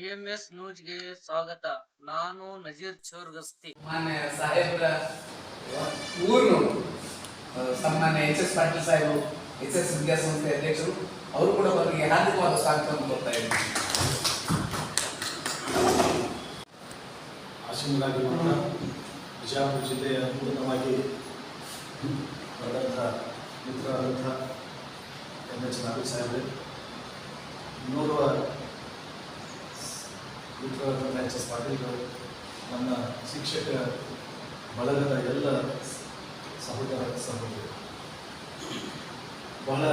TMS ನ್ಯೂಸ್ಗೆ ಸ್ವಾಗತ. ನಾನು ನಜೀರ್ ಚೋರ್ಗಸ್ತಿ. ಮಾನ್ಯ ಸಾಹೇಬ್ರ ಊರು ಸನ್ಮಾನ್ಯ ಎಚ್ ಎಸ್ ಪಾಟೀಲ್ ಸಾಹೇಬರು ಎಚ್ ಎಸ್ ವಿದ್ಯಾಸಂಸ್ಥೆ ಅಧ್ಯಕ್ಷರು ಅವರು ಕೂಡ ಅವರಿಗೆ ಹಾರ್ದಿಕವಾದ ಸ್ವಾಗತವನ್ನು ಕೊಡ್ತಾ ಇದ್ದೀನಿ. ಆಶೀನರಾಗಿರುವಂಥ ಬಿಜಾಪುರ ಜಿಲ್ಲೆಯ ಪೂರ್ಣವಾಗಿ ಬರೆದಂಥ ಮಿತ್ರರಾದಂಥ ಎನ್ ಎಚ್ ನಾಗರಿಕ ಸಾಹೇಬ್ರೆ ಇನ್ನೋರ್ವ ಮಿತ್ರರಾದಂಥ ಎಚ್ ಎಸ್ ಪಾಟೀಲ್ಗಳು ನನ್ನ ಶಿಕ್ಷಕ ಬಳಗದ ಎಲ್ಲ ಸಹೋದರ ಸಹೋದರಿ. ಬಹಳ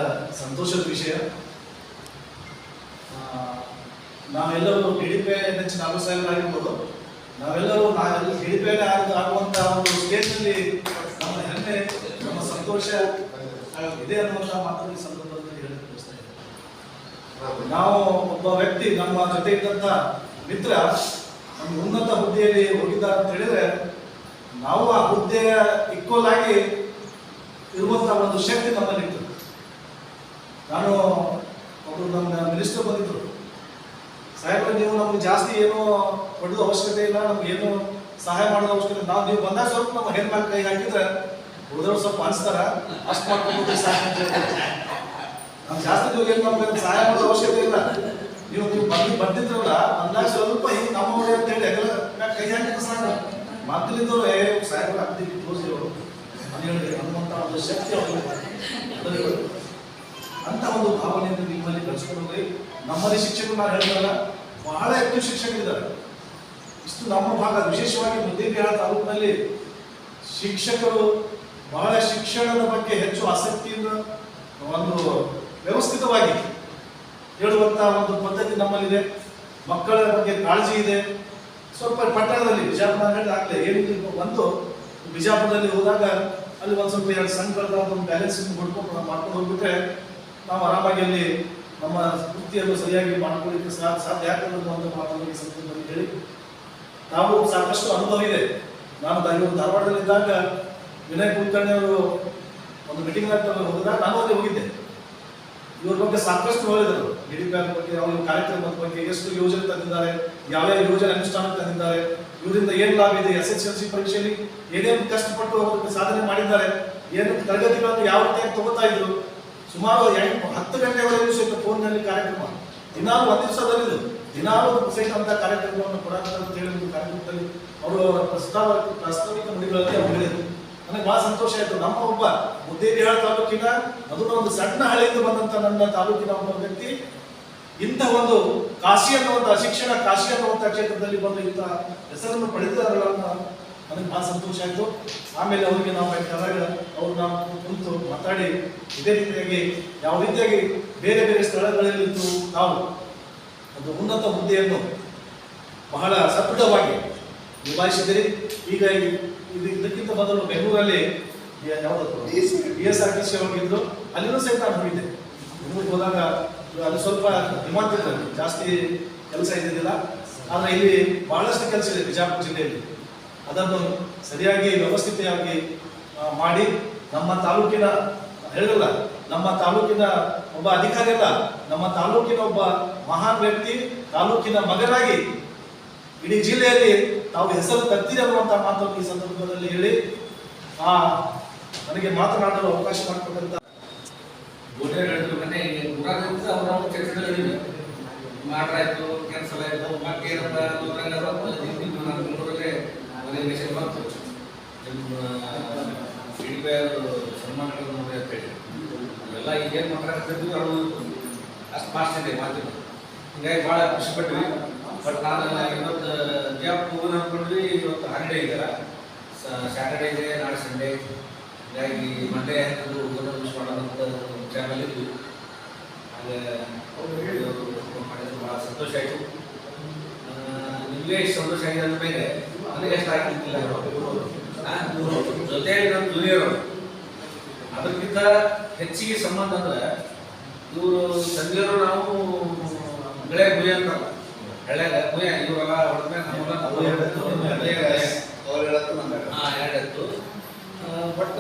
ಸಂತೋಷದ ವಿಷಯ. ನಾವೆಲ್ಲರೂ ಹಿಡಿಪೆ ಎನ್ ಎಚ್ ನಾವೆಲ್ಲರೂ ನಾವೆಲ್ಲ ಹಿಡಿಪೇನೆ ಆಗ ಆಗುವಂತಹ ಒಂದು ಸ್ಟೇಜ್ನಲ್ಲಿ ನಮ್ಮ ಹೆಮ್ಮೆ, ನಮ್ಮ ಸಂತೋಷ ಇದೆ ಅನ್ನುವಂತಹ ಮಾತನ್ನು ಈ ಸಂದರ್ಭದಲ್ಲಿ ಹೇಳಕ್ಕೆ. ನಾವು ಒಬ್ಬ ವ್ಯಕ್ತಿ ನಮ್ಮ ಜೊತೆ ಇದ್ದಂಥ ಮಿತ್ರ ನಮ್ಮ ಉನ್ನತ ಹುದ್ದೆಯಲ್ಲಿ ಹೋಗಿದ್ದ ಅಂತ ಹೇಳಿದ್ರೆ, ನಾವು ಆ ಹುದ್ದೆಯ ಇಕ್ವಲ್ ಆಗಿ ಇರುವಂಥ ಒಂದು ಶಕ್ತಿ ನಮ್ಮಲ್ಲಿತ್ತು ನಾನು ಒಬ್ಬರು ನನ್ನ ಮಿನಿಸ್ಟರ್ ಬಂದಿದ್ರು. ಸಾಹೇಬ್ರೆ, ನೀವು ನಮ್ಗೆ ಜಾಸ್ತಿ ಏನು ಕೊಡೋದು ಅವಶ್ಯಕತೆ ಇಲ್ಲ, ನಮ್ಗೆ ಏನು ಸಹಾಯ ಮಾಡೋದು ಅವಶ್ಯಕತೆ. ನಾವು ನೀವು ಬಂದಾಗ ಸ್ವಲ್ಪ ನಮ್ಮ ಮೇಲೆ ಕೈ ಹಾಕಿದ್ರೆ, ಉಳಿದವ್ರು ಸ್ವಲ್ಪ ಅನಿಸ್ತಾರ. ಅಷ್ಟು ಮಾಡ್ಕೊಂಡು ಸಾಕು ನಮ್ಗೆ ಜಾಸ್ತಿ ನೀವು ಏನು ನಮ್ಗೆ ಸಹಾಯ ಮಾಡೋ ಅವಶ್ಯಕತೆ ಇಲ್ಲ. ನೀವು ಬಂದು ಬಂದಿದ್ರಲ್ಲ, ಬಂದಾಗ ಸ್ವಲ್ಪ ಹಿಂಗೆ ನಮ್ಮವ್ರೆ ಅಂತ ಹೇಳಿ ಎಲ್ಲ ಕೈ ಹಾಕಿದ ಸಾಕು ಮೊದಲಿದ್ದವ್ರು ಏ, ಸಾಹೇಬ್ರ ಕ್ಲೋಸ್ ಇರೋರು ಅಂತ ಅನ್ನುವಂಥ ಒಂದು ಶಕ್ತಿ ಅವರು ಅಂತ ಒಂದು ಭಾವನೆಯನ್ನು ನಿಮ್ಮಲ್ಲಿ ಕಳಿಸ್ಕೊಂಡು ಹೋಗಿ ನಮ್ಮಲ್ಲಿ ಶಿಕ್ಷಕರು ನಾನು ಹೇಳಿದ್ರಲ್ಲ ಬಹಳ ಹೆಚ್ಚು ಶಿಕ್ಷಕರಿದ್ದಾರೆ. ಇಷ್ಟು ನಮ್ಮ ಭಾಗ, ವಿಶೇಷವಾಗಿ ಮುದ್ದೇಬಿಹಾಳ ತಾಲೂಕಿನಲ್ಲಿ ಶಿಕ್ಷಕರು ಬಹಳ ಶಿಕ್ಷಣದ ಬಗ್ಗೆ ಹೆಚ್ಚು ಆಸಕ್ತಿಯಿಂದ ಒಂದು ವ್ಯವಸ್ಥಿತವಾಗಿ ಹೇಳುವಂತ ಒಂದು ಪದ್ಧತಿ ನಮ್ಮಲ್ಲಿದೆ. ಮಕ್ಕಳ ಬಗ್ಗೆ ಕಾಳಜಿ ಇದೆ. ಸ್ವಲ್ಪ ಪಟ್ಟಣದಲ್ಲಿ ಬಿಜಾಪುರ ಹೇಳಿದ ಆಗಲೇ ಏನು ಬಂದು ಬಿಜಾಪುರದಲ್ಲಿ ಹೋದಾಗ ಅಲ್ಲಿ ಒಂದು ಸ್ವಲ್ಪ ಎರಡು ಸಂಘಗಳ ಒಂದು ಬ್ಯಾಲೆನ್ಸ್ ಮಾಡ್ಕೊಂಡು ಮಾಡ್ಕೊಂಡು ಹೋಗ್ಬಿಟ್ರೆ ನಾವು ಆರಾಮಾಗಿ ಅಲ್ಲಿ ನಮ್ಮ ವೃತ್ತಿಯನ್ನು ಸರಿಯಾಗಿ ಮಾಡ್ಕೊಳ್ಳಿಕ್ಕೆ ಸಾಧ್ಯ ಆಗ್ತದೆ ಈ ಸಂದರ್ಭದಲ್ಲಿ ಹೇಳಿ. ನಾವು ಸಾಕಷ್ಟು ಅನುಭವ ಇದೆ. ನಾನು ಧಾರವಾಡದಲ್ಲಿದ್ದಾಗ ವಿನಯ್ ಕುಲಕರ್ಣಿ ಅವರು ಒಂದು ಮೀಟಿಂಗ್ ಹೋದಾಗ ನಾನು ಅಲ್ಲಿ ಹೋಗಿದ್ದೆ. ಇವ್ರ ಬಗ್ಗೆ ಸಾಕಷ್ಟು ಹೇಳಿದರು ಡಿ ಬ್ಯಾಂಕ್ ಬಗ್ಗೆ, ಅವ್ರ ಕಾರ್ಯಕ್ರಮದ ಬಗ್ಗೆ, ಎಷ್ಟು ಯೋಜನೆ ತಂದಿದ್ದಾರೆ, ಯಾವ್ಯಾವ ಯೋಜನೆ ಅನುಷ್ಠಾನ ತಂದಿದ್ದಾರೆ, ಇವರಿಂದ ಏನು ಲಾಭ ಇದೆ, ಎಸ್ ಎಸ್ ಎಲ್ ಸಿ ಪರೀಕ್ಷೆಯಲ್ಲಿ ಏನೇನು ಕಷ್ಟಪಟ್ಟು ಅದಕ್ಕೆ ಸಾಧನೆ ಮಾಡಿದ್ದಾರೆ ಏನು ತರಗತಿಗಳನ್ನು ಯಾವ ರೀತಿಯಾಗಿ ತಗೋತಾ ಇದ್ರು. ಸುಮಾರು ಎಂಟು ಹತ್ತು ಗಂಟೆವರೆಗೂ ಸಹಿತ ಫೋನ್ನಲ್ಲಿ ಕಾರ್ಯಕ್ರಮ. ದಿನಾಲು ಒಂದು ದಿವಸದಲ್ಲಿ ದಿನಾಲು ಸಹಿತ ಅಂತ ಕಾರ್ಯಕ್ರಮವನ್ನು ಹೇಳಿ ಕಾರ್ಯಕ್ರಮದಲ್ಲಿ ಅವರು ಅವರ ಪ್ರಸ್ತಾವ, ಪ್ರಾಸ್ತಾವಿಕ ನುಡಿಗಳಲ್ಲಿ ಅವರು ಹೇಳಿದರು. ನನಗೆ ಬಹಳ ಸಂತೋಷ ಆಯಿತು. ನಮ್ಮ ಒಬ್ಬ ಮುದ್ದೇಬಿಹಾಳ ತಾಲೂಕಿನ ಅದನ್ನ ಒಂದು ಸಣ್ಣ ಹಳ್ಳಿಯಿಂದ ಬಂದಂತ ನನ್ನ ತಾಲೂಕಿನ ಒಬ್ಬ ವ್ಯಕ್ತಿ, ಇಂಥ ಒಂದು ಕಾಶಿ ಅನ್ನುವಂಥ ಶಿಕ್ಷಣ ಕಾಶಿ ಅನ್ನುವಂಥ ಕ್ಷೇತ್ರದಲ್ಲಿ ಬಂದು ಇಂಥ ಹೆಸರನ್ನು ಪಡೆದಿದ್ದಾರಲ್ಲ ನನಗೆ ಭಾಳ ಸಂತೋಷ ಆಯಿತು. ಆಮೇಲೆ ಅವರಿಗೆ ನಾವು ಕರಾಗ ಅವ್ರು ನಾವು ಕುಂತು ಮಾತಾಡಿ, ಇದೇ ರೀತಿಯಾಗಿ, ಯಾವ ರೀತಿಯಾಗಿ ಬೇರೆ ಬೇರೆ ಸ್ಥಳಗಳಲ್ಲಿದ್ದು ನಾವು ಒಂದು ಉನ್ನತ ಹುದ್ದೆಯನ್ನು ಬಹಳ ಸದೃಢವಾಗಿ ನಿಭಾಯಿಸಿದಿರಿ ಈಗ ಇದಕ್ಕಿಂತ ಮೊದಲು ಬೆಂಗಳೂರಲ್ಲಿ ಯಾವುದು B S R T C ಹೋಗಿದ್ರು ಅಲ್ಲಿನೂ ಸಹಿತ ನಾನು ಹೋಗಿದ್ದೆ ಹೋದಾಗ ಅದು ಸ್ವಲ್ಪ ಹಿಮಾಚಲದಲ್ಲಿ ಜಾಸ್ತಿ ಕೆಲಸ ಇದ್ದಿದ್ದಿಲ್ಲ. ಆದರೆ ಇಲ್ಲಿ ಬಹಳಷ್ಟು ಕೆಲಸ ಇದೆ ಬಿಜಾಪುರ ಜಿಲ್ಲೆಯಲ್ಲಿ. ಅದನ್ನು ಸರಿಯಾಗಿ, ವ್ಯವಸ್ಥಿತವಾಗಿ ಮಾಡಿ ನಮ್ಮ ತಾಲೂಕಿನ, ಹೇಳಲ್ಲ, ನಮ್ಮ ತಾಲೂಕಿನ ಒಬ್ಬ ಅಧಿಕಾರಿ ಅಲ್ಲ, ನಮ್ಮ ತಾಲೂಕಿನ ಒಬ್ಬ ಮಹಾನ್ ವ್ಯಕ್ತಿ, ತಾಲೂಕಿನ ಮಗನಾಗಿ ಇಡೀ ಜಿಲ್ಲೆಯಲ್ಲಿ ತಾವು ಹೆಸರು ತರ್ತೀರಿ ಅನ್ನುವಂಥ ಮಾತನ್ನು ಈ ಸಂದರ್ಭದಲ್ಲಿ ಹೇಳಿ, ಆ ನನಗೆ ಮಾತನಾಡಲು ಅವಕಾಶ ಮಾಡಿಕೊಟ್ಟಂತ ಮನೆ ಊರಾಗಿಂದ ಅವ್ರವ್ರ ಕೆಲಸಗಳಿವೆ ಕ್ಯಾನ್ಸಲ್ ಆಯ್ತು, ಮತ್ತೆ ಏನಪ್ಪ ನಾನು ಬೆಂಗಳೂರಲ್ಲೇ ಮನೆ ವಿಷಯ ಬಂತು. ಇಡಿಪಿ ಸನ್ಮಾನಗಳು ನೋಡಿ ಅಂತ ಹೇಳಿ. ಅವೆಲ್ಲ ಈಗೇನು ಮಾತಾಡ್ತಿದ್ವಿ ಅವರು ಅಷ್ಟು ಫಾಸ್ಟ್ ಇದೆ ಮಾತಿನ ಹಿಂಗಾಗಿ ಭಾಳ ಖುಷಿ ಬಟ್ ನಾನು ಇವತ್ತು ಜಾಬ್ ಹೋಗೋಣ ಅನ್ಕೊಂಡ್ವಿ ಇವತ್ತು ಹಾಲಿಡೇ ಇದೆಯಲ್ಲ. ಸ್ಯಾಟರ್ಡೇ ಇದೆ, ನಾಳೆ ಸಂಡೇ ಹೀಗಾಗಿ ಮಂಡೆ ಹೋಗೋಣ ಮಿಸ್ ಅಂತ ವಿಚಾರದಲ್ಲಿ ಅವರು ಹಾಗೆ ಅವ್ರು ಮಾಡಿದ್ರು ಭಾಳ ಸಂತೋಷ ಆಯಿತು. ನಿಮಗೆ ಸಂತೋಷ ಆಗಿದೆ ಅಂದ ಮೇಲೆ ನನಗೆ ಎಷ್ಟು ಆಗಿರ್ತಿಲ್ಲ ಜೊತೆಗೆ ನಮ್ಮ ಜೂನಿಯರ್ ಅವರು. ಅದಕ್ಕಿಂತ ಹೆಚ್ಚಿಗೆ ಸಂಬಂಧ ಅಂದ್ರೆ ಇವರು ತಂದೆಯವರು ನಾವು ಗೆಳೆ ಗುಯ ಅಂತ ಹಳ್ಳ್ಯಾಗ ಗುಯ ಇವರೆಲ್ಲ ಹೊಡೆದ ಮೇಲೆ ನಮ್ಮೆಲ್ಲ ನಾವು ಎರಡೆತ್ತು. ಬಟ್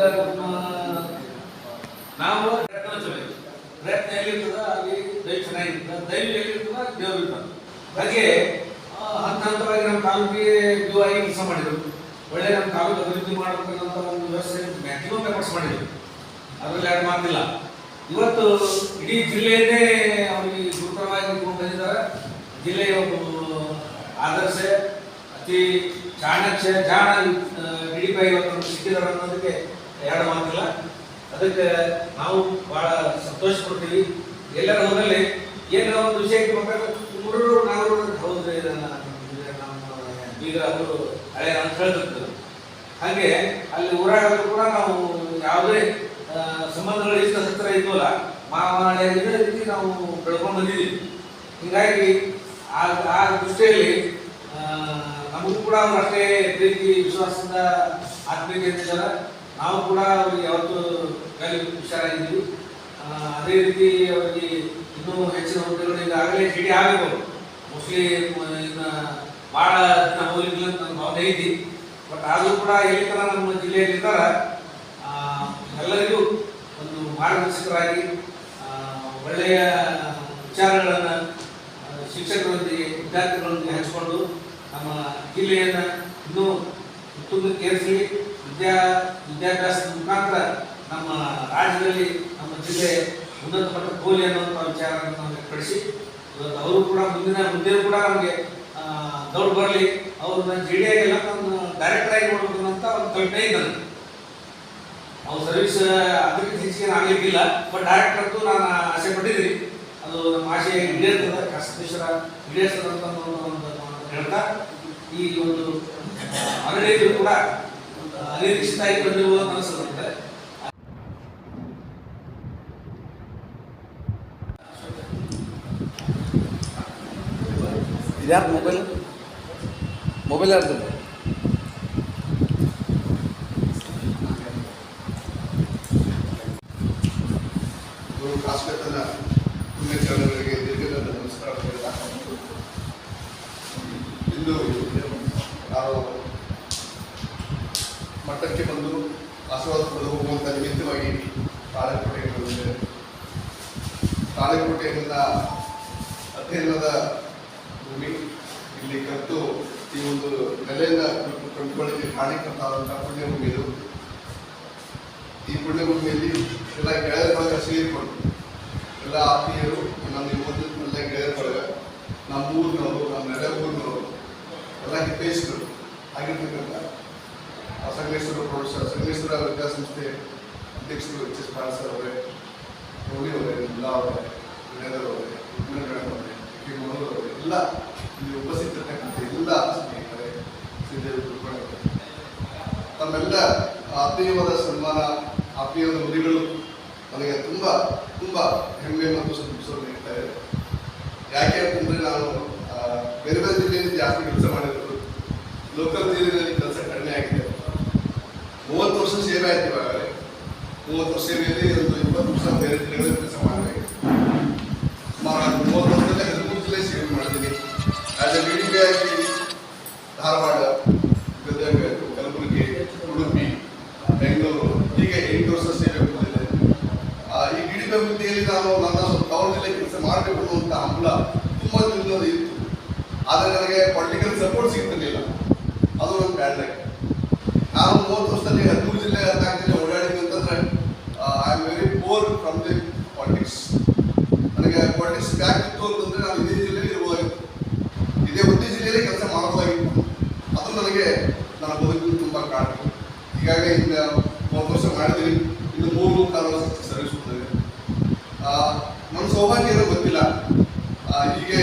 ನಾವು ಪ್ರಯತ್ನ ಇತ್ತು. ಪ್ರಯತ್ನ ಎಲ್ಲಿರ್ತದ ಅಲ್ಲಿ ದೈವ ಚೆನ್ನಾಗಿರ್ತದೆ ದೈವ ಎಲ್ಲಿರ್ತದ ದೇವ್ರು ಇರ್ತಾನೆ. ಹಾಗೆ ತಾಲೂಕಿಗೆ ಇದು ಆಗಿ ಕೆಲಸ ಮಾಡಿದ್ರು. ಒಳ್ಳೆ ನಮ್ಮ ತಾಲೂಕು ಅಭಿವೃದ್ಧಿ ಮಾಡಬೇಕನ್ನೋ ಒಂದು ವ್ಯವಸ್ಥೆ ಮ್ಯಾಕ್ಸಿಮಮ್ ಎಫರ್ಟ್ಸ್ ಮಾಡಿದ್ರು. ಅದರಲ್ಲಿ ಯಾರು ಮಾತಿಲ್ಲ. ಇವತ್ತು ಇಡೀ ಜಿಲ್ಲೆಯನ್ನೇ ಅವರಿಗೆ ಗುರುತರವಾಗಿ ಬಂದಿದ್ದಾರೆ. ಜಿಲ್ಲೆಯ ಒಂದು ಆದರ್ಶ, ಅತಿ ಚಾಣಕ್ಯ, ಜಾಣ ಡಿ ಪೈ ಇವತ್ತು ಸಿಕ್ಕಿದ್ದಾರೆ ಅನ್ನೋದಕ್ಕೆ ಎರಡು ಮಾತಿಲ್ಲ ಅದಕ್ಕೆ ನಾವು ಬಹಳ ಸಂತೋಷ ಪಡ್ತೀವಿ ಎಲ್ಲರ ಹೋದಲ್ಲಿ ಏನೋ ಒಂದು ವಿಷಯಕ್ಕೆ ಮಕ್ಕಳು ಮೂರು ನಾವು ಹೌದು ಇದನ್ನ ಬೀಗ ಅವರು ಹಳೆ ಅಂತ ಹೇಳ್ತಿರ್ತಾರೆ ಹಾಗೆ ಅಲ್ಲಿ ಊರಾಗಲು ಕೂಡ ನಾವು ಯಾವುದೇ ಸಂಬಂಧಗಳು ಇಷ್ಟ ಹತ್ರ ಇದ್ವಲ್ಲ ಮಾವನಾಳೆ ಇದೇ ರೀತಿ ನಾವು ಬೆಳ್ಕೊಂಡು ಬಂದಿದ್ದೀವಿ. ಹೀಗಾಗಿ ಆ ಆ ದೃಷ್ಟಿಯಲ್ಲಿ ನಮಗೂ ಕೂಡ ಅವ್ರು ಅಷ್ಟೇ ಪ್ರೀತಿ ವಿಶ್ವಾಸದಿಂದ ಆತ್ಮೀಯತೆ ನಾವು ಕೂಡ ಅವ್ರಿಗೆ ಯಾವತ್ತು ಕಲಿ ಹುಷಾರಾಗಿದ್ದೀವಿ. ಅದೇ ರೀತಿ ಅವರಿಗೆ ಇನ್ನೂ ಹೆಚ್ಚಿನ ಹುದ್ದೆಗಳು ಈಗಾಗಲೇ ಜಿಡಿ ಆಗಬೇಕು ಮೋಸ್ಟ್ಲಿ ಇನ್ನು ಭಾಳ ದಿನ ಹೋಗ್ಲಿಲ್ಲ ಅಂತ ನನ್ನ ಭಾವನೆ ಐತಿ. ಬಟ್ ಆದರೂ ಕೂಡ ಎಲ್ಲಿ ತನಕ ನಮ್ಮ ಜಿಲ್ಲೆಯಲ್ಲಿದ್ದಾರ. ಆ, ಎಲ್ಲರಿಗೂ ಒಂದು ಮಾರ್ಗದರ್ಶಕರಾಗಿ ಒಳ್ಳೆಯ ವಿಚಾರಗಳನ್ನು ಶಿಕ್ಷಕರೊಂದಿಗೆ ವಿದ್ಯಾರ್ಥಿಗಳೊಂದಿಗೆ ಹಂಚಿಕೊಂಡು ನಮ್ಮ ಜಿಲ್ಲೆಯನ್ನು ಇನ್ನೂ ಉತ್ತುಂಗಕ್ಕೇರಿಸಿ ವಿದ್ಯಾ ವಿದ್ಯಾಭ್ಯಾಸದ ಮುಖಾಂತರ ನಮ್ಮ ರಾಜ್ಯದಲ್ಲಿ, ನಮ್ಮ ಜಿಲ್ಲೆ ಉನ್ನತ ಮಟ್ಟ ಕೋಲಿ ಅನ್ನುವಂಥ ವಿಚಾರವನ್ನು ವ್ಯಕ್ತಪಡಿಸಿ ಇವತ್ತು ಅವರು ಕೂಡ ಮುಂದಿನ ಮುಂದೆ ಕೂಡ ನಮಗೆ ದೌಡ್ ಬರಲಿ ಅವ್ರನ್ನ ಜಿ ಡಿ ಆಗಿಲ್ಲ ನಾನು ಡೈರೆಕ್ಟರ್ ಆಗಿ ನೋಡ್ಬೇಕು ಅಂತ ಒಂದು ಕಲ್ಪನೆ ಇದೆ ನನಗೆ ಅವ್ರ ಸರ್ವಿಸ್ ಅದಕ್ಕೆ ಹೆಚ್ಚಿಗೆ ಆಗಲಿಕ್ಕಿಲ್ಲ. ಬಟ್ ಡೈರೆಕ್ಟರ್ ಅಂತೂ ನಾನು ಆಸೆ ಪಟ್ಟಿದ್ದೀನಿ. ಅದು ನಮ್ಮ ಆಸೆ ಈಡೇರ್ತದೆ ಕಷ್ಟೇಶ್ವರ ಈಡೇರ್ತದೆ ಅಂತ ಒಂದು ಹೇಳ್ತಾ ಈ ಒಂದು ಆಲ್ರೆಡಿ ಕೂಡ ಅನಿರೀಕ್ಷಿತ ಆಗಿ ಬಂದಿರುವುದು ಅನಿಸುತ್ತೆ ಇದ್ಯಾರು ಮೊಬೈಲ್? ಮೊಬೈಲ್ ಯಾರ್ದು? ಗುರು ಕಾಶ್ಮೀರದ ಪುಣ್ಯಚರಣರಿಗೆ ದೀರ್ಘದಂಡ ನಮಸ್ಕಾರ ಹೇಳ್ತಾ ಇಂದು ನಾವು ಮಠಕ್ಕೆ ಬಂದು ಪಡೆದು ಹೋಗುವಂಥ ನಿಮಿತ್ತವಾಗಿ ತಾಳೆಕೋಟೆಗೆ ಬಂದಿದೆ ತಾಳೆಕೋಟೆಯಿಂದ ಅಧ್ಯಯನದ ಭೂಮಿ, ಇಲ್ಲಿ ಕತ್ತು, ಈ ಒಂದು ನೆಲೆಯನ್ನು ಕಂಡುಕೊಳ್ಳಿಕ್ಕೆ ಕಾಣಿಕಂತಾದಂಥ ಪುಣ್ಯಭೂಮಿ ಇದು. ಈ ಪುಣ್ಯಭೂಮಿಯಲ್ಲಿ ಎಲ್ಲ ಗೆಳೆಯರ ಬಳಗ ಸೇರಿಕೊಂಡು, ಎಲ್ಲ ಆತ್ಮೀಯರು, ನಮ್ಮ ಎಲ್ಲ ಗೆಳೆಯರ ಬಳಗ, ನಮ್ಮ ಊರಿನವರು, ನಮ್ಮ ನೆಲೆ ಊರಿನವರು ಎಲ್ಲ ಹಿತೈಸಿದರು ಆಗಿರ್ತಕ್ಕಂಥ ಸಂಗಮೇಶ್ವರ ಪ್ರೊಫೆಸರ್ ಸಂಗಮೇಶ್ವರ ವಿದ್ಯಾಸಂಸ್ಥೆ ಅಧ್ಯಕ್ಷರು ಎಚ್ ಎಸ್ ಪಾಲ್ ಸರ್ ಅವರೇ ರೋಗಿ ಅವರೇ ಮುಲ್ಲಾ ಅವರೇ ವಿನಯಧರ್ ಅವರೇ ವಿಜ್ಞಾನಗಣ ಅವರೇ, ಕೆ. ಮನೋಹರ್ ಅವರೇ, ಎಲ್ಲ ಇಲ್ಲಿ ಉಪಸ್ಥಿತಿರ್ತಕ್ಕಂಥ ಎಲ್ಲ ಸ್ನೇಹಿತರೆ ಸಿದ್ದೇವಿ ಕುಲಕರ್ಣಿ ತಮ್ಮೆಲ್ಲ ಆತ್ಮೀಯವಾದ ಸನ್ಮಾನ, ಆತ್ಮೀಯವಾದ ನುಡಿಗಳು ನನಗೆ ತುಂಬ ತುಂಬ ಹೆಮ್ಮೆ ಮತ್ತು ಸಂತೋಷ ನೀಡ್ತಾ ಇದೆ. ಯಾಕೆ ಅಂತಂದರೆ ನಾನು ಬೇರೆ ಬೇರೆ ಜಿಲ್ಲೆಯಲ್ಲಿ ಜಾಸ್ತಿ ಕೆಲಸ ಮಾಡಿರೋದು ಲೋಕಲ್ ಜಿಲ್ಲೆಯಲ್ಲಿ ಕೆಲಸ ಕಡಿಮೆ ಆಗಿದೆ ಮೂವತ್ತು ವರ್ಷ ಸೇವೆ ಆಯ್ತು ಮೂವತ್ತು ವರ್ಷ ಸೇವೆಯಲ್ಲಿ ಒಂದು ಇಪ್ಪತ್ತು ವರ್ಷ ಬೇರೆ ಕೆಲಸ ಮಾಡಿದೆ ಸುಮಾರು ಮೂವತ್ತು ವರ್ಷದಲ್ಲಿ ಹದಿಮೂರು ಜಿಲ್ಲೆ ಸೇವೆ ಮಾಡಿದ್ದೀನಿ. ಧಾರವಾಡ ಗದಗ ಕಲಬುರಗಿ, ಉಡುಪಿ, ಬೆಂಗಳೂರು ಹೀಗೆ ಎಂಟು ವರ್ಷ ಸೇವೆ ಈ ಗಿಡಿ ಹುದ್ದೆಯಲ್ಲಿ ನಾನು ನನ್ನ ಜಿಲ್ಲೆ ಕೆಲಸ ಮಾಡಬೇಕು ಅಂತ ಹಂಬಲ ತುಂಬ ದಿನದ ಇತ್ತು. ಆದರೆ ನನಗೆ ಪೊಲಿಟಿಕಲ್ ಸಪೋರ್ಟ್ ಸಿಗ್ತಿರ್ಲಿಲ್ಲ. ಅದು ನನ್ನ ಬ್ಯಾಡ್ ಲೈಕ್ ನಾನು ಮೂವತ್ತು ವರ್ಷದಲ್ಲಿ ಹದಿಮೂರು ಜಿಲ್ಲೆ ಹದಿನಾಲ್ಕು ಜಿಲ್ಲೆ ಓಡಾಡಿದ್ವಿ ಅಂತಂದ್ರೆ I am very far from the politics ಇತ್ತು ಅಂತಂದ್ರೆ ನಾನು ಇದೇ ಜಿಲ್ಲೆಯಲ್ಲಿ ಇರಬಹುದಾಗಿತ್ತು ಇದೇ ಒಂದೇ ಜಿಲ್ಲೆಯಲ್ಲಿ ಕೆಲಸ ಮಾಡಬಹುದಾಗಿತ್ತು ಅದು ನನಗೆ, ನನ್ನ ಬದುಕು ತುಂಬ ಕಾಡ್ತು ಹೀಗಾಗಿ ಇಂದ ಮೂವತ್ತು ವರ್ಷ ಮಾಡಿದ್ದೀನಿ. ಇನ್ನು ಮೂರು ಕಾಲ ಸರ್ವಿಸ್ ನನ್ನ ಸೌಭಾಗ್ಯ ಏನೋ ಗೊತ್ತಿಲ್ಲ. ಹೀಗೆ